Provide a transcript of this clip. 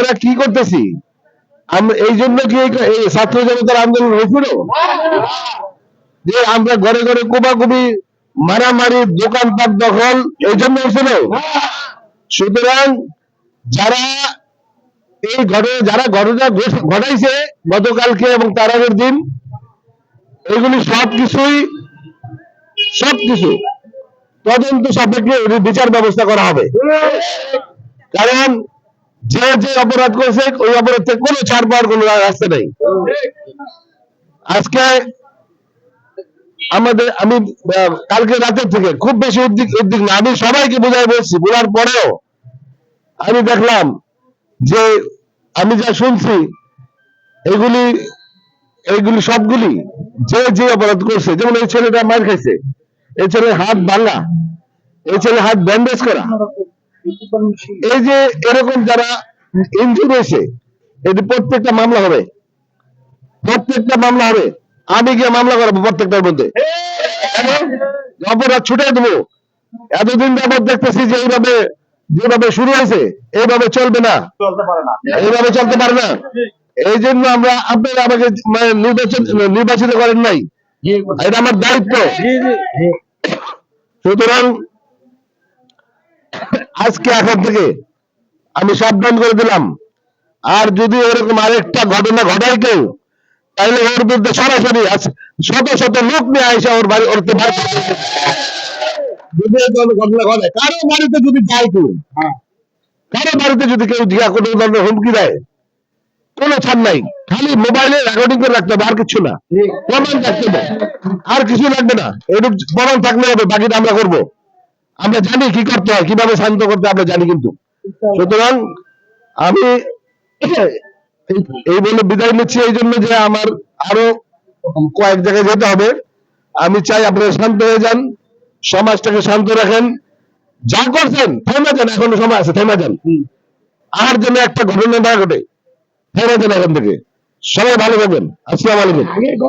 আমরা কি করতেছি? এই জন্য কি ছাত্র জনতার আন্দোলন হয়েছিল? যে আমরা ঘরে ঘরে কোবাকুবি মারামারি, দোকানপাট দখল, এই জন্য হয়েছিল। সুতরাং যারা এই ঘটনা, যারা ঘটনা ঘটাইছে গতকালকে এবং তার আগের দিন এগুলি সব কিছুই সব কিছু তদন্ত সাপেক্ষে বিচার ব্যবস্থা করা হবে। কারণ যে যে অপরাধ করেছে, ওই অপরাধ থেকে কোনো ছাড় পাওয়ার কোনো রাস্তা নেই। আজকে আমাদের, আমি কালকে রাতের থেকে খুব বেশি উদ্দিক উদ্বিগ্ন। আমি সবাইকে বোঝাই বলছি, বলার পরেও আমি দেখলাম যে আমি যা শুনছি, এগুলি এইগুলি সবগুলি যে যে অপরাধ করছে, যেমন এই ছেলেটা মার খাইছে, এই ছেলের হাত ভাঙা, এই ছেলের হাত ব্যান্ডেজ করা এই যে এরকম যারা হয়েছে এটি প্রত্যেকটা মামলা হবে। প্রত্যেকটা মামলা হবে। আমি গিয়ে মামলা করাবো প্রত্যেকটার মধ্যে। অপরাধ ছুটে দেবো। এতদিন দেখতেছি যে এইভাবে, যেভাবে শুরু হয়েছে, এইভাবে চলবে না না। এইভাবে চলতে পারে না। এই জন্য আমরা আপনারা আমাকে মানে নির্বাচন, নির্বাচিত করেন নাই। এটা আমার দায়িত্ব। সুতরাং আজকে এখন থেকে আমি সাবধান করে দিলাম। আর যদি ওরকম আরেকটা ঘটনা ঘটায় কেউ তাহলে ওর বিরুদ্ধে সরাসরি শত শত লোক নিয়ে আইসা ওর বাড়ি ওর তো বাড়ি যদি ঘটনা ঘটে কারও বাড়িতে যদি যায় কেউ কারও বাড়িতে যদি কেউ কোনো ধরনের হুমকি দেয় কোনো ছাড় নাই। খালি মোবাইলে রেকর্ডিং করে রাখতে হবে আর কিছু না। প্রমাণ থাকতে হবে। আর কিছু লাগবে না। এটুক প্রমাণ থাকলে হবে বাকিটা আমরা করব। আমরা জানি কি করতে হয়, কীভাবে শান্ত করতে আমরা জানি কিন্তু। সুতরাং আমি এই- এই বলে বিদায় নিচ্ছি এই জন্য যে আমার আরও কয়েক জায়গায় যেতে হবে। আমি চাই আপনারা শান্ত হয়ে যান, সমাজটাকে শান্ত রাখেন। যা করছেন, থেমে যান, এখনও সময় আছে, থেমে যান। আর যেন একটা ঘটনা না ঘটে, থেমে যান এখান থেকে। সবাই ভালো থাকবেন, আসসালামু আলাইকুম।